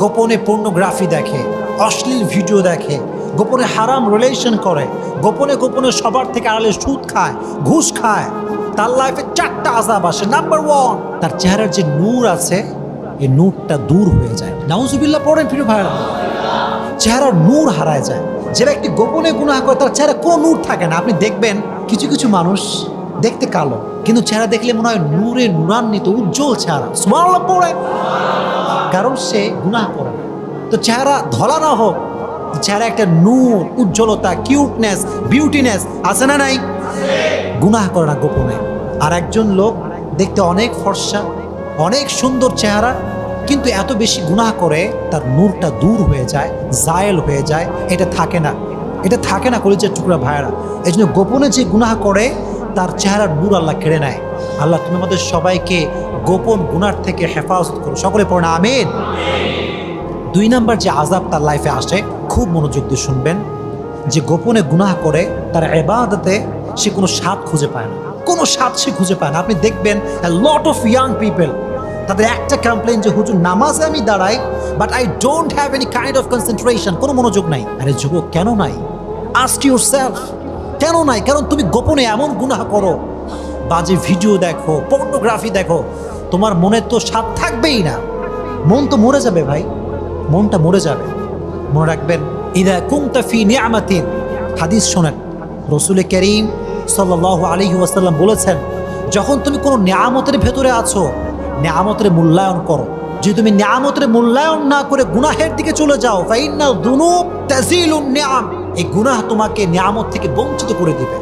গোপনে পর্নোগ্রাফি দেখে, অশ্লীল ভিডিও দেখে, গোপনে হারাম রিলেশন করে, গোপনে গোপনে সবার থেকে আড়ালে সুদ খায়, ঘুষ খায়। তার লাইফে চারটা আজাব আসে। নাম্বার ওয়ান তার চেহারার যে নূর আছে এই নূরটা দূর হয়ে যায়। নাউজুবিল্লাহ, পড়েন ফিরে ভাইরা চেহারার নূর হারায় যায়। যে ব্যক্তি গোপনে গুনাহ করে, তার চেহারা কোনো নূর থাকে না। আপনি দেখবেন কিছু কিছু মানুষ দেখতে কালো, কিন্তু চেহারা দেখলে মনে হয় নূরে নূরান্বিত, উজ্জ্বল চেহারা। সুবহানাল্লাহ, পড়ে। কারণ সে গুনাহ করে তো চেহারা ধলা না হোক, চেহারা একটা নূর, উজ্জ্বলতা কিউটনেস বিউটিনেস আছে না নাই? গুনাহ করে না গোপনে। আর একজন লোক দেখতে অনেক ফর্সা, অনেক সুন্দর চেহারা, কিন্তু এত বেশি গুনাহ করে তার নূরটা দূর হয়ে যায়, জায়েল হয়ে যায়। এটা থাকে না। এটা থাকে না কলিজের টুকরা ভাইয়েরা। এই জন্য গোপনে যে গুনাহ করে তার চেহারার নূর আল্লাহ কেড়ে নেয়। আল্লাহ, তুমি আমাদের সবাইকে গোপন গুনার থেকে হেফাজত করো। সকলে পড়ে না, আমিন। দুই নাম্বার যে আজাব তার লাইফে আসে, খুব মনোযোগ দিয়ে শুনবেন। যে গোপনে গুনাহ করে, তার এবাদতে সে কোনো স্বাদ খুঁজে পায় না। কোনো স্বাদ সে খুঁজে পায় না। আপনি দেখবেন লট অফ ইয়াং পিপল তাদের একটা কমপ্লেন যে, হুজুর, নামাজে আমি দাঁড়াই but I don't have any kind of concentration কোনো মনোযোগ নাই। আরে যুবক, কেন নাই? আস্ক ইউর সেলফ কেন নাই? কারণ তুমি গোপনে এমন গুনাহ করো। বাজে ভিডিও দেখো পর্নোগ্রাফি দেখো, তোমার মনে তো স্বাদ থাকবেই না। মন তো মরে যাবে ভাই, মনটা মরে যাবে। মনে রাখবেন, ইদা কুমতাফি নিয়ামাতিন। হাদিস শোনেন, রসুল করিম সাল্লাহ আলী ওয়াসাল্লাম বলেছেন, যখন তুমি কোনো নিয়ামতের ভেতরে আছো, নিয়ামতের মূল্যায়ন করো। যদি তুমি নিয়ামতের মূল্যায়ন না করে গুনাহের দিকে চলে যাও ফাইন্না দুনুব তাজিলুন নিয়াম। এই গুনাহ তোমাকে নিয়ামত থেকে বঞ্চিত করে দিবে।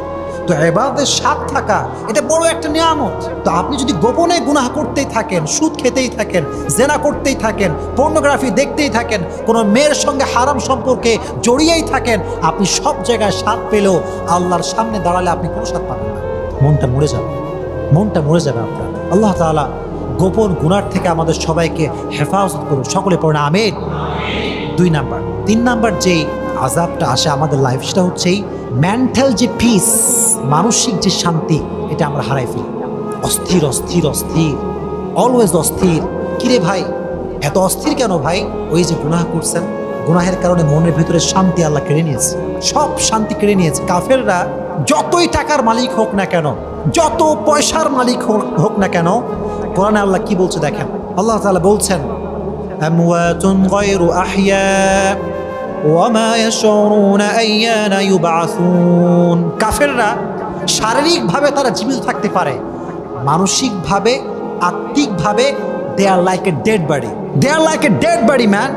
তো এবাদের স্বাদ থাকা, এটা বড় একটা নিয়ামত। তো আপনি যদি গোপনে গুনাহ করতেই থাকেন, সুদ খেতেই থাকেন, জেনা করতেই থাকেন পর্নোগ্রাফি দেখতেই থাকেন, কোনো মেয়ের সঙ্গে হারাম সম্পর্কে জড়িয়েই থাকেন, আপনি সব জায়গায় স্বাদ পেলেও আল্লাহর সামনে দাঁড়ালে আপনি কোনো স্বাদ পাবেন না। মনটা মরে যাবে। মনটা মরে যাবে আপনার। আল্লাহ তাআলা গোপন গুনার থেকে আমাদের সবাইকে হেফাজত করুন। সকলে পড়ে আমের দুই নাম্বার। তিন নাম্বার যেই আজাবটা আসে আমাদের লাইফ সেটা হচ্ছে মেন্টাল যে পিস মানসিক যে শান্তি এটা আমরা হারাই ফেলি অস্থির অস্থির অস্থির অলওয়েজ অস্থির কিরে ভাই এত অস্থির কেন ভাই ওই যে গুনাহ করছেন গুনাহের কারণে মনের ভিতরে শান্তি আল্লাহ কেড়ে নিয়েছে সব শান্তি কেড়ে নিয়েছে কাফেররা যতই টাকার মালিক হোক না কেন যত পয়সার মালিক হোক- হোক না কেন কোরআনে আল্লাহ কি বলছে দেখেন আল্লাহ তাআলা বলছেন أموات غير أحياء কাফেররা শারীরিকভাবে তারা জীবিত থাকতে পারে, মানসিকভাবে, আত্মিকভাবে দে আর like a dead body they are like a dead body man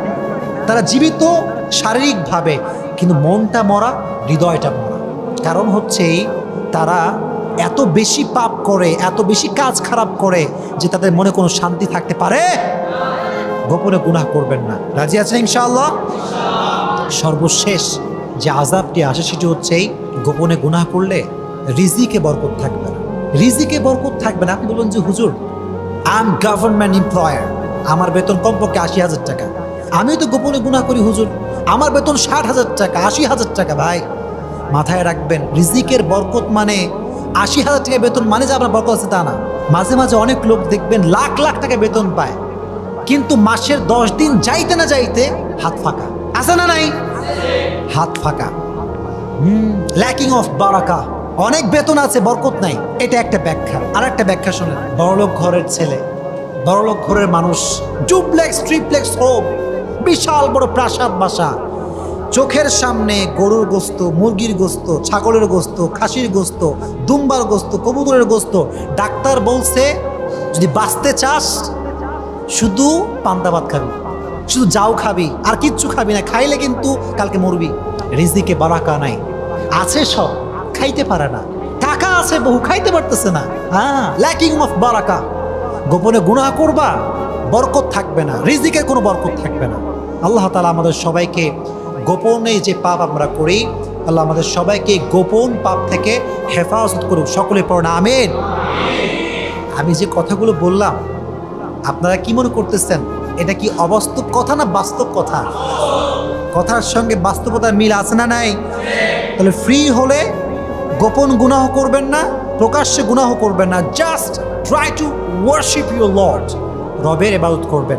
তারা জীবিত শারীরিকভাবে, কিন্তু মনটা মরা, হৃদয়টা মরা। কারণ হচ্ছে তারা এত বেশি পাপ করে, এত বেশি কাজ খারাপ করে যে তাদের মনে কোনো শান্তি থাকতে পারে। গোপনে গুণা করবেন না। রাজি আছেন ইনশাআল্লাহ? সর্বশেষ যে আজাবটি আসে সেটি হচ্ছে এই গোপনে গুনাহ করলে রিজিকে বরকত থাকবে না। রিজিকে বরকত থাকবে না। আপনি বলুন যে, হুজুর আই এম গভর্নমেন্ট এমপ্লয়ার আমার বেতন কমপক্ষে আশি হাজার টাকা। আমিও তো গোপনে গুনাহ করি, হুজুর। আমার বেতন ষাট হাজার টাকা, আশি হাজার টাকা, ভাই। মাথায় রাখবেন, রিজিকের বরকত মানে আশি হাজার টাকা বেতন মানে যে আপনার বরকত আছে তা না। মাঝে মাঝে অনেক লোক দেখবেন লাখ লাখ টাকা বেতন পায়। কিন্তু মাসের দশ দিন যাইতে না যাইতে হাত ফাঁকা। আছে না নাই? হাত ফাঁকা। ল্যাকিং অফ বারাকা অনেক বেতন আছে, বরকত নাই। এটা একটা ব্যাখ্যা। আর একটা ব্যাখ্যা শুনে বড়লোক ঘরের ছেলে। বড়লোক ঘরের মানুষ। ডুপ্লেক্স, ট্রিপ্লেক্স হোম বিশাল বড় প্রাসাদ বাসা। চোখের সামনে গরুর গোস্ত, মুরগির গোস্ত, ছাগলের গোস্ত, খাসির গোস্ত, দুম্বার গোস্ত, কবুতরের গোস্ত। ডাক্তার বলছে, যদি বাঁচতে চাস, শুধু পান্তা খাবি। শুধু যাও খাবি, আর কিচ্ছু খাবি না, খাইলে কিন্তু কালকে মরবি। রিজিকে বারাকা নাই। আছে সব, খাইতে পারে না। টাকা আছে বহু, খাইতে পারতেছে না। হ্যাঁ ল্যাকিং অফ বারাকা। গোপনে গুনাহ করবা, বরকত থাকবে না। রিজিকের কোনো বরকত থাকবে না। আল্লাহ তালা আমাদের সবাইকে গোপনে যে পাপ আমরা করি, আল্লাহ আমাদের সবাইকে গোপন পাপ থেকে হেফাজত করুক। সকলে পড়ে না আমেন। আমি যে কথাগুলো বললাম, আপনারা কি মনে করতেছেন? এটা কি অবাস্তব কথা না বাস্তব কথা? কথার সঙ্গে বাস্তবতার মিল আছে না নাই? তাহলে ফ্রি হলে গোপন গুনাহ করবেন না, প্রকাশ্যে গুনাহ করবেন না just try to worship your lord রবের এবাদত করবেন।